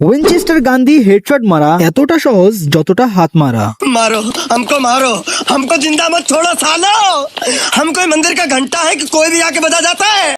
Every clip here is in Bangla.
উইনচেস্টার গান দিয়ে হেডশট মারা এতটা সহজ যতটা হাত মারা मारो हमको मारो हमको जिंदा मत छोड़ो सालो हम कोई मंदिर का घंटा है कि कोई भी आके बजा जाता है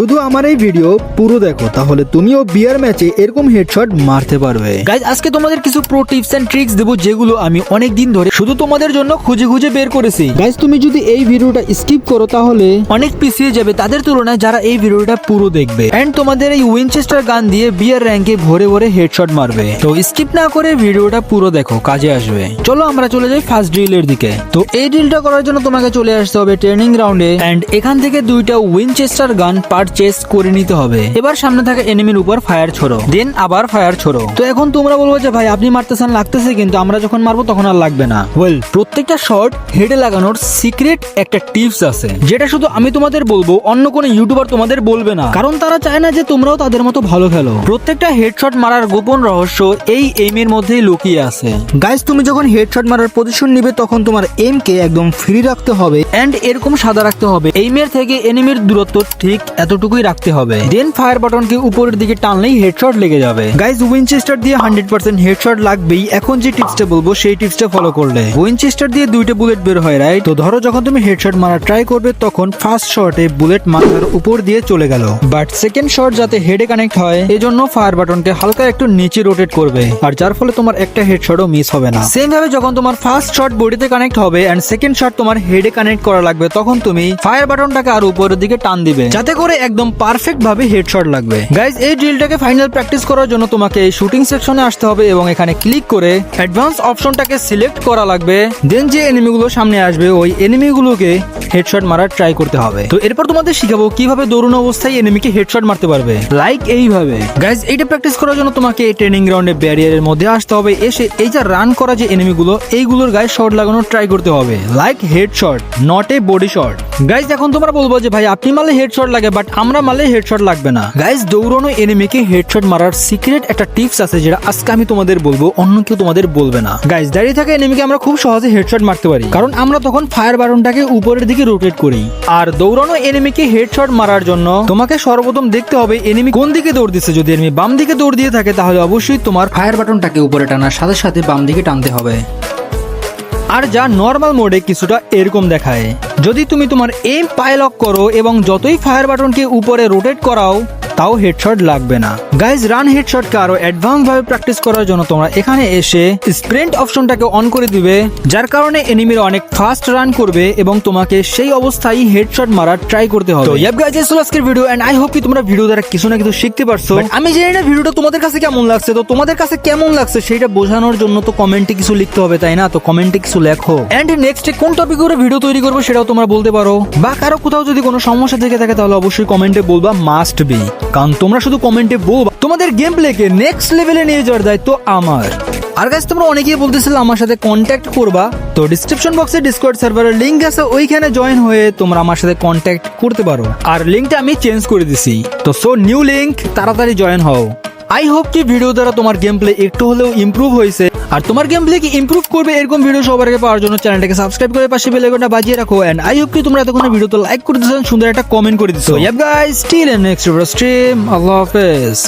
শুধু আমার এই ভিডিও পুরো দেখো। তাহলে তুমিও বিয়ার ম্যাচে এরকম হেডশট মারতে পারবে। গাইজ আজকে তোমাদের কিছু প্রো টিপস এন্ড ট্রিক্স দেবো যেগুলো আমি অনেক দিন ধরে শুধু তোমাদের জন্য খুঁজে খুঁজে বের করেছি। গাইজ তুমি যদি এই ভিডিওটা স্কিপ করো তাহলে অনেক পিছিয়ে যাবে তাদের তুলনায় যারা এই ভিডিওটা পুরো দেখবে। এন্ড তোমাদের এই উইনচেস্টার গান দিয়ে বিয়ার র্যাঙ্কে ভরে ভরে হেডশট মারবে। তো স্কিপ না করে ভিডিওটা পুরো দেখো কাজে আসবে। চলো আমরা চলে যাই ফার্স্ট ড্রিলের দিকে। তো এই ড্রিলটা করার জন্য তোমাকে চলে আসতে হবে ট্রেনিং গ্রাউন্ডে এন্ড এখান থেকে দুইটা উইনচেস্টার গান পারচেস করে নিতে হবে। এবার সামনে থাকা এনিমির উপর ফায়ার ছোড়ো দেন আবার ফায়ার ছোড়ো। তো এখন তোমরা বলব যে, ভাই, আপনি মারতেছেন, লাগতেছে কিন্তু আমরা যখন মারবো তখন আর লাগবে না। ওয়েল প্রত্যেকটা শট হেডে লাগানোর সিক্রেট একটা টিপস আছে, যেটা শুধু আমি তোমাদের বলব, অন্য কোনো ইউটিউবার তোমাদের বলবে না। কারণ তারা চায় না যে, তোমরাও তাদের মতো ভালো খেলো। প্রত্যেকটা হেডশট মারার গোপন রহস্য এই এইমের মধ্যেই লুকিয়ে আছে। গাইজ তুমি যখন হেডশট মারার পজিশন নিবে, তখন তোমার এম কে একদম ফ্রি রাখতে হবে এন্ড এরকম সাদা রাখতে হবে। এইমের থেকে এনিমির দূরত্ব ঠিক এতটুকুই রাখতে হবে। দেন ফায়ার বাটনকে উপরের দিকে টানলেই হেডশট লেগে যাবে। গাইজ উইনচেস্টার দিয়ে হান্ড্রেড পার্সেন্ট হেডশট লাগবেই। এখন যে টিপসটা বলব, সেই টিপসটা ফলো করলে। উইনচেস্টার দিয়ে দুইটা বুলেট বের হয় রাইট তো ধরো যখন তুমি হেডশট মারা ট্রাই করবে, তখন ফার্স্ট শটে বুলেট মাথার উপর দিয়ে চলে গেল। বাট সেকেন্ড শট যাতে হেডে কানেক্ট হয়, এজন্য ফায়ার বাটনকে হালকা একটু নিচে রোটেট করবে। আর যার ফলে তোমার একটা হেডশটও মিস হবে না। সেম ভাবে যখন তোমার ফার্স্ট শট বডিতে কানেক্ট হবে এন্ড সেকেন্ড শট তোমার হেডে কানেক্ট করা লাগবে, তখন তুমি ফায়ার বাটনটাকে আর উপরের দিকে টান দিবে। যাতে করে একদম পারফেক্ট ভাবে হেডশট লাগবে। গাইজ এই ড্রিলটাকে ফাইনাল প্র্যাকটিস করার জন্য তোমাকে এই শুটিং সেকশনে আসতে হবে এবং এখানে ক্লিক করে অ্যাডভান্স অপশনটাকে সিলেক্ট করা লাগবে। দেন যে এনিমিগুলো সামনে আসবে, ওই এনিমিগুলোকে হেডশট মারার ট্রাই করতে হবে। তো এরপর তোমাদের শিখাবো কীভাবে দৌড়ানো অবস্থায় এনিমিকে হেডশট মারতে পারবে। লাইক এইভাবে। গাইজ এইটা প্র্যাকটিস করার জন্য তোমাকে ট্রেনিং গ্রাউন্ডে ব্যারিয়ারের মধ্যে আসতে হবে। এসে এই যে রান করা যে এনিমিগুলো এইগুলোর গায়ে শট লাগানোর ট্রাই করতে হবে। Like headshot not a body shot guys এখন তোমরা বলব যে ভাই, আপনি মারলে হেডশট লাগে বাট আমরা মারলে হেডশট লাগবে না। গাইজ দৌড়ানো এনিমিকে হেডশট মারার সিক্রেট একটা টিপস আছে যেটা আজকে আমি তোমাদের বলব, অন্য কেউ তোমাদের বলবে না। গাইজ দাঁড়িয়ে থাকা এনিমিকে আমরা খুব সহজে হেডশট মারতে পারি। কারণ আমরা তখন ফায়ার বাটনটাকে উপরের দিকে রোটেট করি। আর দৌড়ানো এনিমিকে হেডশট মারার জন্য তোমাকে সর্বপ্রথম দেখতে হবে এনিমি কোন দিকে দৌড় দিচ্ছে। যদি এনিমি বাম দিকে দৌড় দিয়ে থাকে, তাহলে অবশ্যই তোমার ফায়ার বাটনটাকে উপরে টানার সাথে সাথে বাম দিকে টানতে হবে। আর যা নর্মাল মোডে কিছুটা এরকম দেখায়। যদি তুমি তোমার এম পাইলক করো এবং যতই ফায়ার বাটনকে উপরে রোটেট করাও তাও হেডশট লাগবে না। গাইজ রান হেডশটকে আরও অ্যাডভান্স ভাবে প্র্যাকটিস করার জন্য তোমরা এখানে এসে স্প্রিন্ট অপশনটাকে অন করে দিবে যার কারণে এনিমিরা অনেক ফাস্ট রান করবে এবং তোমাকে সেই অবস্থায় হেডশট মারার ট্রাই করতে হবে। তো ইয়াব গাইজ এসো আজকের ভিডিও এন্ড আই হোপ কি তোমরা ভিডিও দ্বারা কিছু না কিছু শিখতে পারছ। আমি জানি না ভিডিওটা তোমাদের কাছে কেমন লাগছে তো তোমাদের কাছে কেমন লাগছে সেটা বোঝানোর জন্য তো কমেন্টে কিছু লিখতে হবে তাই না? তো কমেন্টে কিছু লেখো। এন্ড নেক্সট কোন টপিক করে ভিডিও তৈরি করব সেটাও তোমরা বলতে পারো। বা কারও কোথাও যদি কোনো সমস্যা থেকে থাকে তাহলে অবশ্যই কমেন্টে বলবা মাস্ট বি কারণ তোমরা শুধু কমেন্টে বলবা, তোমাদের গেম প্লেকে নেক্সট লেভেলে নিয়ে যাওয়ার দায়িত্ব আমার। আর গাছ তোমরা অনেকেই বলতেছিলে আমার সাথে কন্ট্যাক্ট করবা, তো ডিসক্রিপশন বক্সে ডিসকর্ড সার্ভারের লিঙ্ক আছে, ওইখানে জয়েন হয়ে তোমরা আমার সাথে কন্ট্যাক্ট করতে পারো। আর লিঙ্কটা আমি চেঞ্জ করে দিছি। তো সো নিউ লিঙ্ক তাড়াতাড়ি জয়েন হও। আই হোপ কি ভিডিও দ্বারা তোমার গেম প্লে একটু হলেও ইম্প্রুভ হয়েছে। আর তোমার গেম প্লে কি ইম্প্রুভ করবে এরকম ভিডিও সবার আগে পাওয়ার জন্য চ্যানেলটাকে সাবস্ক্রাইব করে পাশে বেল আইকনটা বাজিয়ে রাখো। এন্ড আই হোপ কি তোমরা এতক্ষণ ভিডিওতে লাইক করে দিছো সুন্দর একটা কমেন্ট করে দিছো। Yup guys still next video stream আল্লাহ হাফেজ।